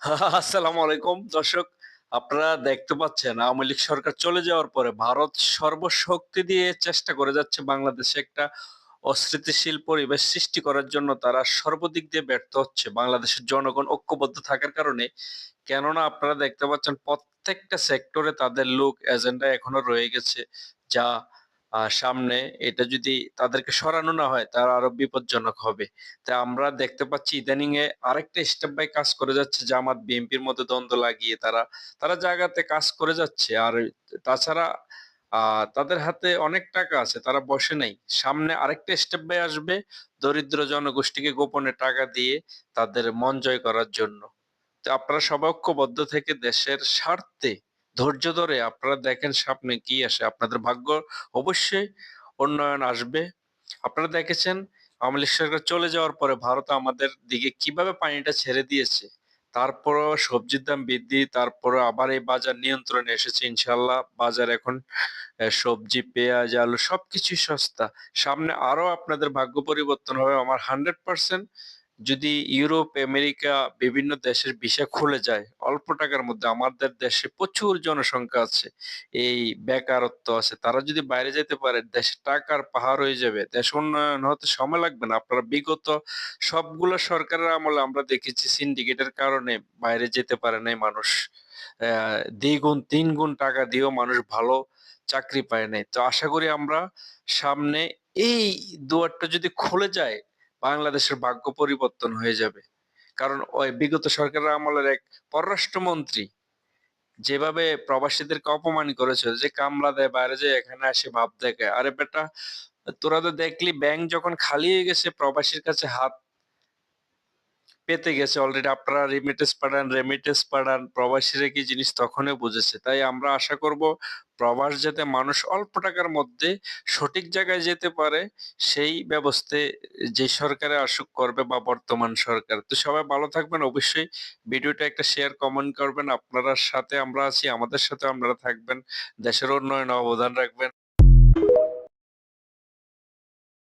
আসসালামু আলাইকুম। দর্শক, আপনারা দেখতে পাচ্ছেন, আওয়ামী লীগ সরকার চলে যাওয়ার পরে ভারত সর্বশক্তি দিয়ে চেষ্টা করে যাচ্ছে বাংলাদেশে একটা অস্থিতিশীল পরিবেশ সৃষ্টি করার জন্য। তারা সর্বদিক দিয়ে ব্যর্থ হচ্ছে। বাংলাদেশের জনগণ ঐক্যবদ্ধ থাকার কারণে, কেননা আপনারা দেখতে পাচ্ছেন প্রত্যেকটা সেক্টরে তাদের লোক এজেন্ডা এখনও রয়ে গেছে, যা সামনে এটা যদি তাদেরকে সরানো না হয় তারা আরও বিপজ্জনক হবে। তাই আমরা দেখতে পাচ্ছি ইদানিং এ আরেকটা স্টেপ বাই কাজ করে যাচ্ছে জামাত, বিএনপির মধ্যে দ্বন্দ্ব লাগিয়ে তারা তারা জায়গাতে কাজ করে যাচ্ছে। আর তাছাড়া তাদের হাতে অনেক টাকা আছে, তারা বসে নাই। সামনে আরেকটা স্টেপ বাই আসবে দরিদ্র জনগোষ্ঠীকে গোপনে টাকা দিয়ে তাদের মন জয় করার জন্য। তো আপনারা সবাই ঐক্যবদ্ধ থেকে দেশের স্বার্থে ধৈর্য ধরে আপনারা দেখেন সামনে কি আসে। আপনাদের ভাগ্য অবশ্যই উন্নয়ন আসবে। আপনারা দেখেছেন আওয়ামী লীগ সরকার চলে যাওয়ার পরে ভারত আমাদের দিকে কীভাবে পানিটা ছেড়ে দিয়েছে, তারপরও সবজির দাম বৃদ্ধি তারপরে আবার এই বাজার নিয়ন্ত্রণে এসেছে ইনশাল্লাহ বাজার এখন সবজি, পেঁয়াজ, আলু সবকিছুই সস্তা। সামনে আরও আপনাদের ভাগ্য পরিবর্তন হবে। আমার হান্ড্রেড পার্সেন্ট যদি ইউরোপ, আমেরিকা বিভিন্ন দেশের ভিসা খুলে যায়, অল্প টাকার মধ্যে আমাদের দেশে প্রচুর জনসংখ্যা আছে, এই বেকারত্ব আছে, তারা যদি বাইরে যেতে পারে, দেশে টাকার পাহাড় হয়ে যাবে, দেশ উন্নয়ন হতে সময় লাগবে না। আপনারা বিগত সবগুলো সরকারের আমলে আমরা দেখেছি সিন্ডিকেটের কারণে বাইরে যেতে পারে নাই মানুষ। দ্বিগুণ তিন গুণ টাকা দিয়েও মানুষ ভালো চাকরি পায় নাই। তো আশা করি আমরা সামনে এই দুয়ারটা যদি খুলে যায় বাংলাদেশের ভাগ্য পরিবর্তন হয়ে যাবে। কারণ ওই বিগত সরকারের আমলের এক পররাষ্ট্রমন্ত্রী যেভাবে প্রবাসীদেরকে অপমান করেছে যে কামলা দেয়, বাইরে যে এখানে আসে, ভাব দেখে। আরে বেটা, তোরা তো দেখলি, ব্যাংক যখন খালি হয়ে গেছে, প্রবাসীর কাছে হাত পেতে গেছে অলরেডি আপনারা রেমিটেন্স পাঠান রেমিটেন্স পাঠান, প্রবাসীরা কি জিনিস তখনই বুঝেছে? তাই আমরা আশা করব প্রবাস যাতে মানুষ অল্প টাকার মধ্যে সঠিক জায়গায় যেতে পারে, সেই ব্যবস্থায় যে সরকারে আসুক করবে বা বর্তমান সরকার। তো সবাই ভালো থাকবেন। অবশ্যই ভিডিওটা একটা শেয়ার কমেন্ট করবেন। আপনার সাথে আমরা আছি, আমাদের সাথে আপনারা থাকবেন। দেশের উন্নয়নে অবদান রাখবেন।